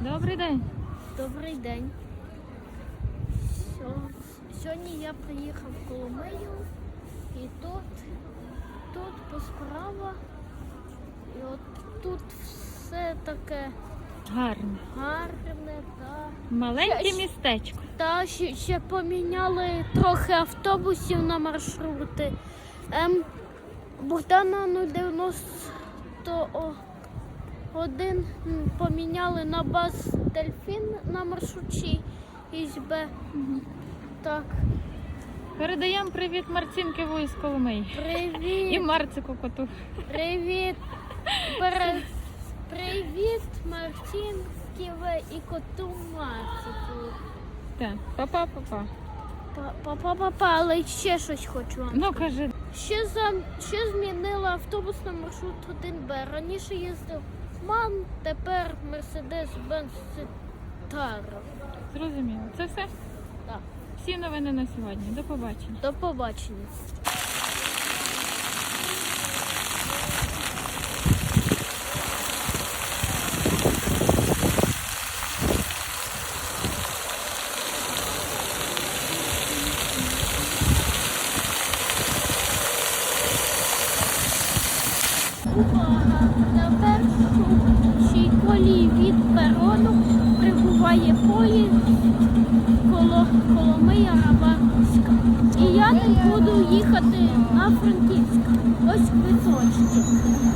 Добрий день. Добрий день. Сьогодні я приїхав в Коломию і тут, тут по справа. І от тут все таке Гарно. гарне та, Маленьке містечко. та ще, ще поміняли трохи автобусів на маршрути. Ем, Богдана 091 м, поміняли на баз Дельфін на маршруті ІСБ. Так, Передаємо привіт Марцінківу із Коломиї. І Марцику коту. привіт, привіт, Мартінківе і коту Марцику. Так, па-па-па-па. Па- Па-па-па-па, але ще щось хочу вам. Ну кажи, Ще, за, ще змінила автобус на маршрут 1Б. Раніше їздив МАН, тепер Мерседес Бенз Citaro. зрозуміло. Це все? Так, Всі новини на сьогодні. До побачення. до побачення. Увага! На першій колії від перону прибуває поїзд коло Коломия Рабанська. І я не буду їхати на Франківськ. Ось квиточки.